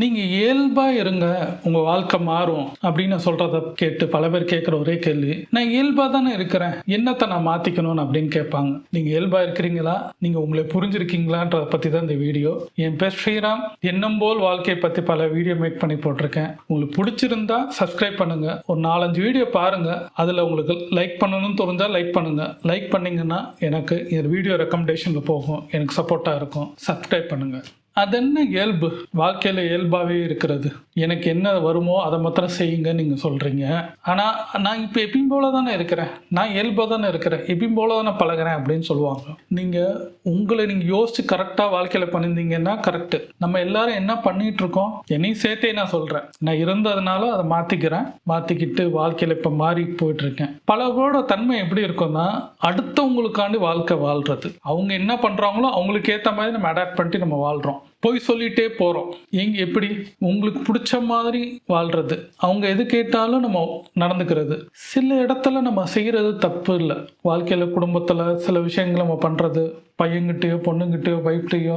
நீங்கள் இயல்பாக இருங்க உங்கள் வாழ்க்கை மாறும் அப்படின்னு சொல்கிறத கேட்டு பல பேர் கேட்குற ஒரே கேள்வி. நான் இயல்பாக தானே இருக்கிறேன். என்னத்தை நான் மாற்றிக்கணும்னு அப்படின்னு கேட்பாங்க. நீங்கள் இயல்பாக இருக்கிறீங்களா? நீங்கள் உங்களை புரிஞ்சிருக்கீங்களான்றதை பற்றி தான் இந்த வீடியோ. என் பேர் ஸ்ரீராம். எண்ணம் போல் வாழ்க்கையை பற்றி பல வீடியோ மேக் பண்ணி போட்டிருக்கேன். உங்களுக்கு பிடிச்சிருந்தா சப்ஸ்கிரைப் பண்ணுங்க. ஒரு நாலஞ்சு வீடியோ பாருங்க. அதில் உங்களுக்கு லைக் பண்ணணும்னு தெரிஞ்சால் லைக் பண்ணுங்க. லைக் பண்ணீங்கன்னா எனக்கு என் வீடியோ ரெக்கமெண்டேஷனில் போகும். எனக்கு சப்போர்ட்டாக இருக்கும். சப்ஸ்கிரைப் பண்ணுங்க. அது என்ன இயல்பு? வாழ்க்கையில் இயல்பாகவே இருக்கிறது. எனக்கு என்ன வருமோ அதை மாத்திரம் செய்யுங்க நீங்கள் சொல்கிறீங்க ஆனால் நான் இப்போ எப்பயும் போல தானே இருக்கிறேன். நான் இயல்பாக தானே இருக்கிறேன். எப்பயும் போல தானே பழகுறேன் அப்படின்னு சொல்லுவாங்க. நீங்கள் உங்களை நீங்கள் யோசித்து கரெக்டாக வாழ்க்கையில் பண்ணியிருந்தீங்கன்னா கரெக்டு நம்ம எல்லாரும் என்ன பண்ணிட்டு இருக்கோம்? என்னையும் சேர்த்தே நான் சொல்கிறேன் நான் இருந்ததுனால அதை மாற்றிக்கிறேன் மாற்றிக்கிட்டு வாழ்க்கையில் இப்போ மாறி போயிட்டுருக்கேன். பலரோட தன்மை எப்படி இருக்கும்னா அடுத்தவங்களுக்காண்டி வாழ்க்கை வாழ்கிறது அவங்க என்ன பண்ணுறாங்களோ அவங்களுக்கு ஏற்ற மாதிரி நம்ம அடாப்ட் பண்ணிட்டு நம்ம வாழ்கிறோம் போய் சொல்லிட்டே போகிறோம் எங் எப்படி? உங்களுக்கு பிடிச்ச மாதிரி வாழ்றது. அவங்க எது கேட்டாலும் நம்ம நடந்துக்கிறது. சில இடத்துல நம்ம செய்கிறது தப்பு இல்லை. வாழ்க்கையில் குடும்பத்தில் சில விஷயங்கள் நம்ம பண்ணுறது பையன்கிட்டயோ பொண்ணுங்கிட்டயோ வைஃப்டையோ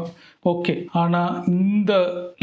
ஓகே ஆனால் இந்த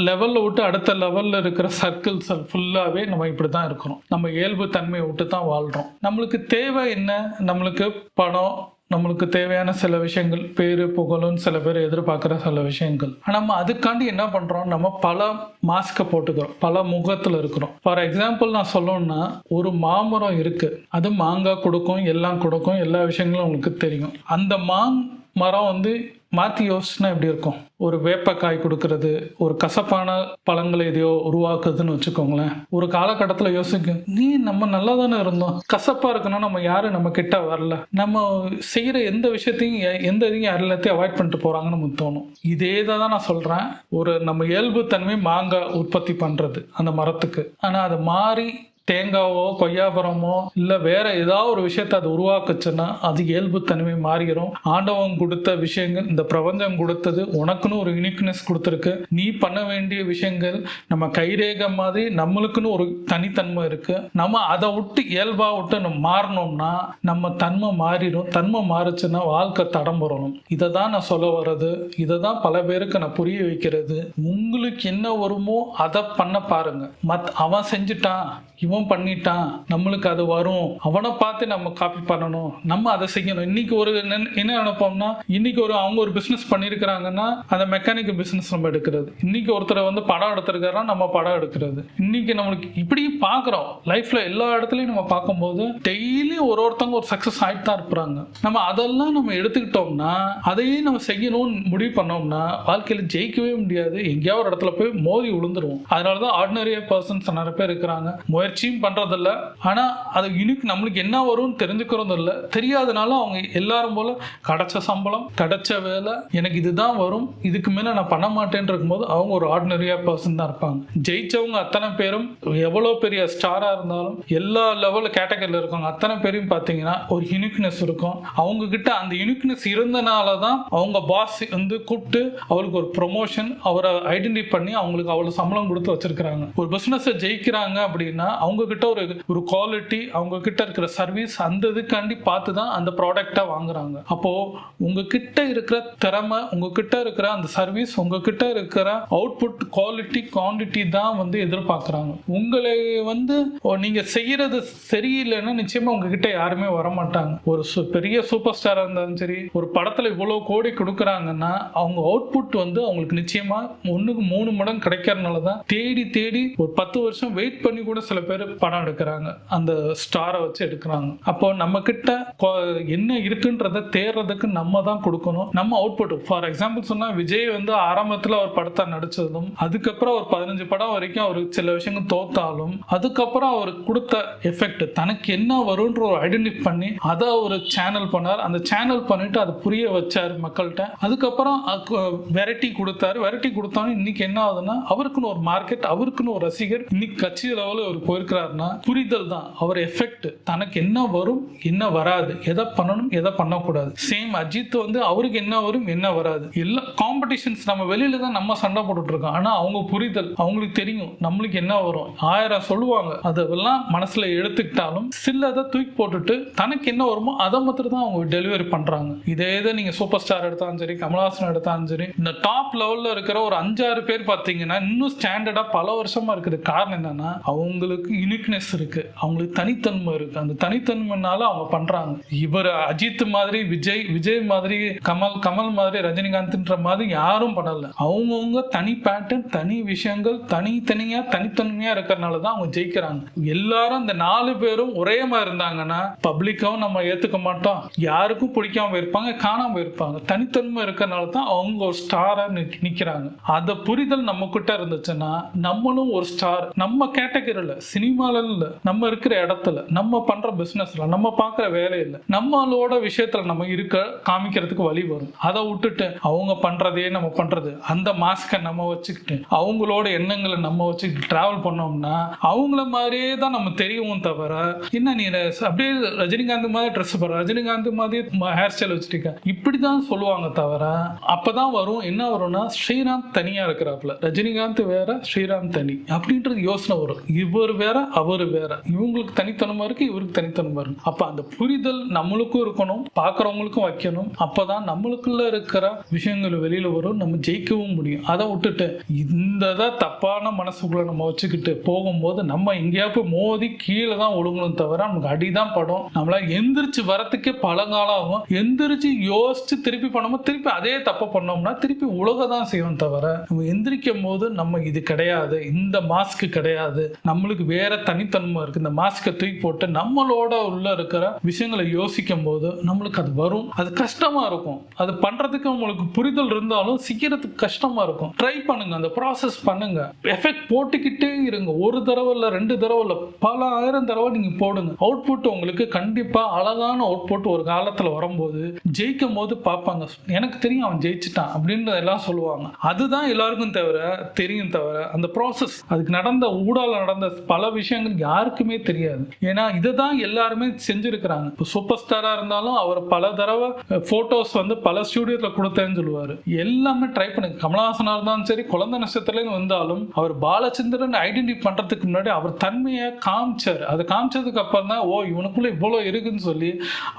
லெவலில் விட்டு அடுத்த லெவலில் இருக்கிற சர்க்கிள்ஸ் ஃபுல்லாகவே நம்ம இப்படி தான் இருக்கிறோம். நம்ம இயல்பு தன்மையை விட்டு தான் வாழ்கிறோம் நம்மளுக்கு தேவை என்ன? நம்மளுக்கு பணம் நம்மளுக்கு தேவையான சில விஷயங்கள் பேர் புகழும் சில பேர் எதிர்பார்க்குற சில விஷயங்கள். நம்ம அதுக்காண்டி என்ன பண்ணுறோம் நம்ம பல மாஸ்கை போட்டுக்கிறோம். பல முகத்தில் இருக்கிறோம். ஃபார் எக்ஸாம்பிள் நான் சொல்லணும்னா ஒரு மாமரம் இருக்குது அது மாங்காய் கொடுக்கும் எல்லாம் கொடுக்கும் எல்லா விஷயங்களும் உங்களுக்கு தெரியும். அந்த மாங் மரம் வந்து மாற்றி யோசிச்சுனா எப்படி இருக்கும்? ஒரு வேப்பக்காய் கொடுக்கறது ஒரு கசப்பான பழங்களை எதையோ உருவாக்குதுன்னு வச்சுக்கோங்களேன். ஒரு காலகட்டத்தில் யோசிக்க நீ நம்ம நல்லா தானே இருந்தோம். கசப்பாக இருக்கணும் நம்ம யாரும் நம்ம கிட்ட வரல. நம்ம செய்கிற எந்த விஷயத்தையும் எ- எந்த இதையும் எல்லாத்தையும் அவாய்ட் பண்ணிட்டு போகிறாங்கன்னு நமக்கு தோணும். இதே தான் நான் சொல்கிறேன் ஒரு நம்ம இயல்பு தன்மை மாங்காய் உற்பத்தி பண்ணுறது அந்த மரத்துக்கு. ஆனால் அது மாறி தேங்காவோ கொய்யாபரமோ இல்லை வேற ஏதாவது ஒரு விஷயத்த அது உருவாக்குச்சுன்னா அது இயல்புத்தன்மை மாறிடும் ஆண்டவன் கொடுத்த விஷயங்கள் இந்த பிரபஞ்சம் கொடுத்தது உனக்குன்னு ஒரு யூனிக்னஸ் கொடுத்துருக்கு. நீ பண்ண வேண்டிய விஷயங்கள் நம்ம கைரேக மாதிரி நம்மளுக்குன்னு ஒரு தனித்தன்மை இருக்கு. நம்ம அதை விட்டு இயல்பா விட்டு நம்ம மாறணும்னா நம்ம தன்மை மாறிடும் தன்மை மாறுச்சுன்னா வாழ்க்கை தடம் வரணும் இதை தான் நான் சொல்ல வர்றது. இதை தான் பல பேருக்கு நான் புரிய வைக்கிறது. உங்களுக்கு என்ன வருமோ அதை பண்ண பாருங்க. மத் அவன் செஞ்சுட்டான் இவன் பண்ணிட்டான். நம்மளுக்கு அது வரும். அவனை பார்த்து நம்ம காப்பி பண்ணணும். நம்ம அதை செய்யணும். இன்னைக்கு ஒரு என்ன- நினைப்போம்னா இன்னைக்கு ஒரு அவங்க ஒரு பிசினஸ் பண்ணியிருக்கிறாங்கன்னா அந்த மெக்கானிக் பிசினஸ் நம்ம எடுக்கிறது. இன்னைக்கு ஒருத்தர் வந்து படம் எடுத்திருக்காரா நம்ம படம் எடுக்கிறது. இன்னைக்கு நம்மளுக்கு இப்படி பார்க்குறோம். லைஃப்ல எல்லா இடத்துலையும் நம்ம பார்க்கும்போது டெய்லி ஒரு ஒருத்தவங்க ஒரு சக்ஸஸ் ஆகிட்டு தான் இருப்பாங்க. நம்ம அதெல்லாம் நம்ம எடுத்துக்கிட்டோம்னா அதையே நம்ம செய்யணும்னு முடிவு பண்ணோம்னா வாழ்க்கையில் ஜெயிக்கவே முடியாது. எங்கேயாவது ஒரு இடத்துல போய் மோதி விழுந்துருவோம் அதனால தான் ஆர்டினரியா பர்சன்ஸ் நிறைய பேர் இருக்கிறாங்க. முயற்சி முயற்சியும் பண்ணுறதில்ல ஆனால் அது யூனிக் நம்மளுக்கு என்ன வரும்னு தெரிஞ்சுக்கிறதும் இல்லை தெரியாதனால அவங்க எல்லாரும் போல கிடைச்ச சம்பளம் கிடைச்ச வேலை எனக்கு இதுதான் வரும் இதுக்கு மேலே நான் பண்ண மாட்டேன்னு இருக்கும்போது அவங்க ஒரு ஆர்டினரியாக பர்சன் தான் இருப்பாங்க. ஜெயிச்சவங்க அத்தனை பேரும் எவ்வளோ பெரிய ஸ்டாராக இருந்தாலும் எல்லா லெவலில் கேட்டகரியில் இருக்காங்க அத்தனை பேரையும் பார்த்தீங்கன்னா ஒரு யூனிக்னஸ் இருக்கும். அவங்கக்கிட்ட அந்த யூனிக்னஸ் இருந்தனால தான் அவங்க பாஸ் வந்து கூப்பிட்டு அவருக்கு ஒரு ப்ரொமோஷன் அவரை ஐடென்டிஃபை பண்ணி அவங்களுக்கு அவ்வளோ சம்பளம் கொடுத்து வச்சிருக்கிறாங்க. ஒரு பிஸ்னஸை ஜெயிக்கிறாங்க அப்படின்னா அவங்க கிட்ட ஒரு ஒரு குவாலிட்டி அவங்க கிட்ட இருக்கிற சர்வீஸ் அந்த இதுக்காண்டி பார்த்து தான் அந்த ப்ராடக்டை வாங்குறாங்க. அப்போ உங்ககிட்ட இருக்கிற திறமை உங்ககிட்ட இருக்கிற அந்த சர்வீஸ் உங்ககிட்ட இருக்கிற அவுட்புட் குவாலிட்டி குவான்டிட்டி தான் வந்து எதிர்பார்க்குறாங்க. உங்களை வந்து நீங்கள் நீங்க செய்யறது சரியில்லைன்னா நிச்சயமா உங்ககிட்ட யாருமே வர மாட்டாங்க ஒரு சு- பெரிய சூப்பர் ஸ்டாரா இருந்தாலும் சரி ஒரு படத்துல இவ்வளவு கோடி கொடுக்குறாங்கன்னா அவங்க அவுட்புட் வந்து அவங்களுக்கு நிச்சயமா ஒண்ணுக்கு மூணு மடங்கு கிடைக்கிறதுனால தான் தேடி தேடி ஒரு பத்து வருஷம் வெயிட் பண்ணி கூட சில பேர் படம் எடுக்கிறாங்க. அந்த ஸ்டாரை வச்சு எடுக்கிறாங்க. அப்போ நம்ம கிட்ட என்ன இருக்குன்றத தேர்றதுக்கு நம்ம தான் கொடுக்கணும். நம்ம அவுட்புட் ஃபார் எக்ஸாம்பிள் சொன்னா விஜய் வந்து ஆரம்பத்துல ஒரு படத்தை நடிச்சதும் அதுக்கப்புறம் ஒரு பதினஞ்சு படம் வரைக்கும் அவர் சில விஷயங்கள் தோத்தாலும் அதுக்கப்புறம் அவர் கொடுத்த எஃபெக்ட் தனக்கு என்ன வரும்ன்ற ஒரு ஐடென்டிஃபை பண்ணி அதை ஒரு சேனல் பண்ணார். அந்த சேனல் பண்ணிட்டு அதை புரிய வச்சார் மக்கள்கிட்ட. அதுக்கப்புறம் வெரைட்டி கொடுத்தாரு. வெரைட்டி கொடுத்தாலும் இன்னைக்கு என்ன ஆகுதுன்னா அவருக்குன்னு ஒரு மார்க்கெட் அவருக்குன்னு ஒரு ரசிகர் இன்னைக்கு கட்சி லெவலில் அவர் போயிருக்கிறார். இருக்கிறாருன்னா புரிதல் தான். அவர் எஃபெக்ட் தனக்கு என்ன வரும் என்ன வராது. எதை பண்ணணும் எதை பண்ணக்கூடாது. சேம் அஜித் வந்து அவருக்கு என்ன வரும் என்ன வராது. எல்லா காம்படிஷன்ஸ் நம்ம வெளியில தான் நம்ம சண்டை போட்டுட்டு இருக்கோம் ஆனா அவங்க புரிதல் அவங்களுக்கு தெரியும் நம்மளுக்கு என்ன வரும். ஆயிரம் சொல்லுவாங்க. அதெல்லாம் மனசுல எடுத்துக்கிட்டாலும் சிலதை தூக்கி போட்டுட்டு தனக்கு என்ன வருமோ அதை மாத்திரம் தான் அவங்க டெலிவரி பண்றாங்க. இதே இதை நீங்க சூப்பர் ஸ்டார் எடுத்தாலும் சரி கமல்ஹாசன் எடுத்தாலும் சரி இந்த டாப் லெவல்ல இருக்கிற ஒரு அஞ்சாறு பேர் பார்த்தீங்கன்னா இன்னும் ஸ்டாண்டர்டா பல வருஷமா இருக்குது. காரணம் என்னன்னா அவங்களுக்கு யூனிக்னஸ் இருக்கு. அவங்களுக்கு தனித்தன்மை இருக்கு. அந்த தனித்தன்மைனால அவங்க பண்றாங்க. இவர் அஜித் மாதிரி விஜய் விஜய் மாதிரி கமல் கமல் மாதிரி ரஜினிகாந்த்ன்ற மாதிரி யாரும் பண்ணல. அவங்கவுங்க தனி பேட்டர்ன் தனி விஷயங்கள் தனித்தனியா தனித்தன்மையா இருக்கிறனால தான் அவங்க ஜெயிக்கிறாங்க. எல்லாரும் இந்த நாலு பேரும் ஒரே மாதிரி இருந்தாங்கன்னா பப்ளிக்காவும் நம்ம ஏத்துக்க மாட்டோம். யாருக்கும் பிடிக்காம இருப்பாங்க காணாம இருப்பாங்க. தனித்தன்மை இருக்கிறனால தான் அவங்க ஒரு ஸ்டாரா நிக்கிறாங்க. அந்த புரிதல் நம்ம கிட்ட இருந்துச்சுன்னா நம்மளும் ஒரு ஸ்டார் நம்ம கேட்டகரியில சினிமால நம்ம இருக்கிற இடத்துல நம்ம பண்ற பிசினஸ்ல நம்ம பார்க்குற வேலையில நம்மளோட விஷயத்துல நம்ம இருக்க காமிக்கிறதுக்கு வழி வரும். அதை விட்டுட்டு அவங்க பண்றதே நம்ம பண்றது. அந்த மாஸ்கை நம்ம வச்சுக்கிட்டு அவங்களோட எண்ணங்களை நம்ம வச்சுக்கிட்டு டிராவல் பண்ணோம்னா அவங்கள மாதிரியே தான் நம்ம தெரியும் தவிர என்ன நீ அப்படியே ரஜினிகாந்த் மாதிரி ட்ரெஸ் போடுற ரஜினிகாந்த் மாதிரி ஹேர் ஸ்டைல் வச்சிருக்க. இப்படி தான் சொல்லுவாங்க தவிர அப்பதான் வரும். என்ன வரும்னா ஸ்ரீராம் தனியா இருக்கிறாப்புல. ரஜினிகாந்த் வேற ஸ்ரீராம் தனி. அப்படின்றது யோசனை வரும். இவர் வேற அவர் வேற. இவங்களுக்கு தனித்தனமா இருக்கு இவருக்கு தனித்தனமா இருக்கு. அப்ப அந்த புரிதல் நம்மளுக்கும் இருக்கணும் பார்க்குறவங்களுக்கும் வைக்கணும். அப்பதான் நம்மளுக்குள்ள இருக்கிற விஷயங்கள் வெளியில வரும் நம்ம ஜெயிக்கவும் முடியும். அதை விட்டுட்டு இந்த தான் தப்பான மனசுக்குள்ள நம்ம வச்சுக்கிட்டு போகும்போது நம்ம எங்கேயா போய் மோதி கீழே தான் ஒழுங்கணும் தவிர நமக்கு அடிதான் படும். நம்மளா எந்திரிச்சு வரத்துக்கே பழங்காலம் ஆகும் எந்திரிச்சு யோசிச்சு திருப்பி பண்ணும்போது திருப்பி அதே தப்பை பண்ணோம்னா திருப்பி உலக தான் செய்வோம் தவிர நம்ம எந்திரிக்கும் போது நம்ம இது கிடையாது. இந்த மாஸ்க் கிடையாது. நம்மளுக்கு வேற தனித்தன்மை இருக்கு. இந்த மாஸ்கை தூக்கி போட்டு நம்மளோட உள்ள இருக்கிற விஷயங்களை யோசிக்கும் போது நம்மளுக்கு அது வரும். அது கஷ்டமா இருக்கும். அது பண்றதுக்கு உங்களுக்கு புரிதல் இருந்தாலும் சிக்கிறதுக்கு கஷ்டமா இருக்கும். ட்ரை பண்ணுங்க. அந்த ப்ராசஸ் பண்ணுங்க. எஃபெக்ட் போட்டுக்கிட்டே இருங்க. ஒரு தடவை இல்லை ரெண்டு தடவை இல்லை பல ஆயிரம் தடவை நீங்க போடுங்க. அவுட்புட் உங்களுக்கு கண்டிப்பா அழகான அவுட்புட் ஒரு காலத்துல வரும்போது ஜெயிக்கும் போது பார்ப்பாங்க. எனக்கு தெரியும் அவன் ஜெயிச்சிட்டான் அப்படின்றத எல்லாம் சொல்லுவாங்க. அதுதான் எல்லாருக்கும் தவிர தெரியும் தவிர அந்த ப்ராசஸ் அதுக்கு நடந்த ஊடால நடந்த பல விஷயங்கள் யாருக்குமே தெரியாது. ஏன்னா இதை தான் எல்லாருமே செஞ்சிருக்கிறாங்க. இப்போ சூப்பர் ஸ்டாராக இருந்தாலும் அவர் பல தடவை ஃபோட்டோஸ் வந்து பல ஸ்டூடியோவில் கொடுத்தேன்னு சொல்லுவார். எல்லாமே ட்ரை பண்ணுங்க. கமலஹாசனாக இருந்தாலும் சரி குழந்தை நட்சத்திரலேருந்து வந்தாலும் அவர் பாலச்சந்திரன் ஐடென்டிஃபை பண்ணுறதுக்கு முன்னாடி அவர் தன்மையை காமிச்சார். அதை காமிச்சதுக்கு அப்புறம் தான் ஓ இவனுக்குள்ள இவ்வளோ இருக்குன்னு சொல்லி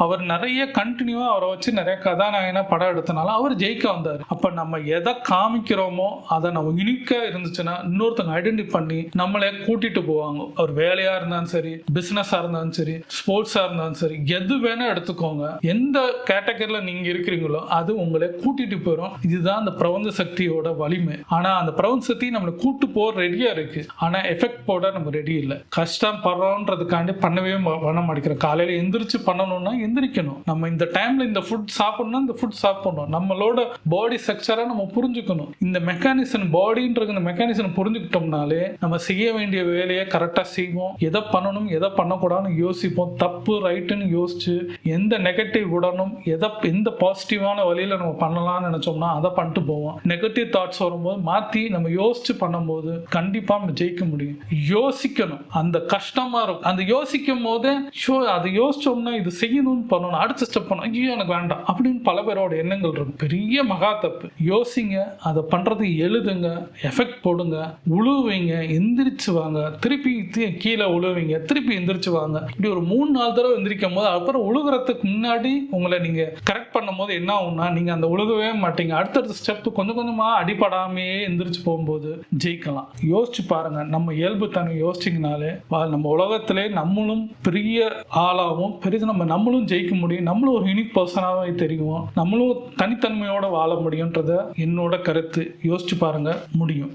அவர் நிறைய கண்டினியூவாக அவரை வச்சு நிறைய கதாநாயகனாக படம் எடுத்தனால அவர் ஜெயிக்க வந்தார். அப்போ நம்ம எதை காமிக்கிறோமோ அதை நம்ம யூனிக்காக இருந்துச்சுன்னா இன்னொருத்தவங்க ஐடென்டிஃபை பண்ணி நம்மளே கூட்டிட்டு போவாங்க. அவர் வேலையா இருந்தாலும் சரி பிசினஸா இருந்தாலும் சரி ஸ்போர்ட்ஸா இருந்தாலும் சரி எது வேணா எடுத்துக்கோங்க. எந்த கேட்டகரியில நீங்க இருக்கிறீங்களோ அது உங்களை கூட்டிட்டு போயிடும் இதுதான் அந்த பிரபஞ்ச சக்தியோட வலிமை. ஆனா அந்த பிரபஞ்ச சக்தி நம்மளை கூட்டு போக ரெடியா இருக்கு. ஆனா எஃபெக்ட் போட நம்ம ரெடி இல்லை. கஷ்டம் படுறோன்றதுக்காண்டி பண்ணவே பண்ண மாட்டேங்கிறோம். காலையில எந்திரிச்சு பண்ணணும்னா எந்திரிக்கணும். நம்ம இந்த டைம்ல இந்த ஃபுட் சாப்பிடணும்னா இந்த ஃபுட் சாப்பிடணும். நம்மளோட பாடி ஸ்ட்ரக்சரை நம்ம புரிஞ்சுக்கணும். இந்த மெக்கானிசம் பாடின்றது இந்த மெக்கானிசம் புரிஞ்சுக்கிட்டோம்னாலே நம்ம செய்ய வேண்டிய வேலையை கரெக்டாக செய்வோம். எதை பண்ணணும் எதை பண்ணக்கூடாதுன்னு யோசிப்போம். தப்பு ரைட்டுன்னு யோசிச்சு எந்த நெகட்டிவ் விடணும் எதை எந்த பாசிட்டிவான வழியில் நம்ம பண்ணலாம்னு நினைச்சோம்னா அதை பண்ணிட்டு போவோம். நெகட்டிவ் தாட்ஸ் வரும்போது மாற்றி நம்ம யோசிச்சு பண்ணும்போது கண்டிப்பாக நம்ம ஜெயிக்க முடியும். யோசிக்கணும். அந்த கஷ்டமாக இருக்கும். அந்த யோசிக்கும் போதே ஷோ அதை யோசிச்சோம்னா இது செய்யணும்னு பண்ணணும். அடுத்த ஸ்டெப் பண்ணணும். ஐயோ எனக்கு வேண்டாம் அப்படின்னு பல பேரோட எண்ணங்கள் இருக்கும். பெரிய மகா தப்பு. யோசிங்க. அதை பண்ணுறது எழுதுங்க. எஃபெக்ட் போடுங்க. உழுவுங்க எந்திரிச்சு வாங்க. திருப்பி கீழே உழுவீங்க. திருப்பி எந்திரிச்சு வாங்க. இப்படி ஒரு மூணு நாலு தடவை எந்திரிக்கும் போது அப்புறம் உழுகுறதுக்கு முன்னாடி உங்களை நீங்க கரெக்ட் பண்ணும் போது என்ன ஆகும்னா நீங்க அந்த உழுகவே மாட்டீங்க. அடுத்தடுத்த ஸ்டெப் கொஞ்சம் கொஞ்சமா அடிபடாமையே எந்திரிச்சு போகும்போது ஜெயிக்கலாம். யோசிச்சு பாருங்க. நம்ம இயல்பு தன்மை யோசிச்சிங்கனாலே வா- நம்ம உலகத்திலே நம்மளும் பெரிய ஆளாகவும் பெரிய நம்ம நம்மளும் ஜெயிக்க முடியும். நம்மளும் ஒரு யூனிக் பர்சனாகவே தெரியும் நம்மளும் தனித்தன்மையோட வாழ முடியும்ன்றத என்னோட கருத்து. யோசிச்சு பாருங்க. முடியும்.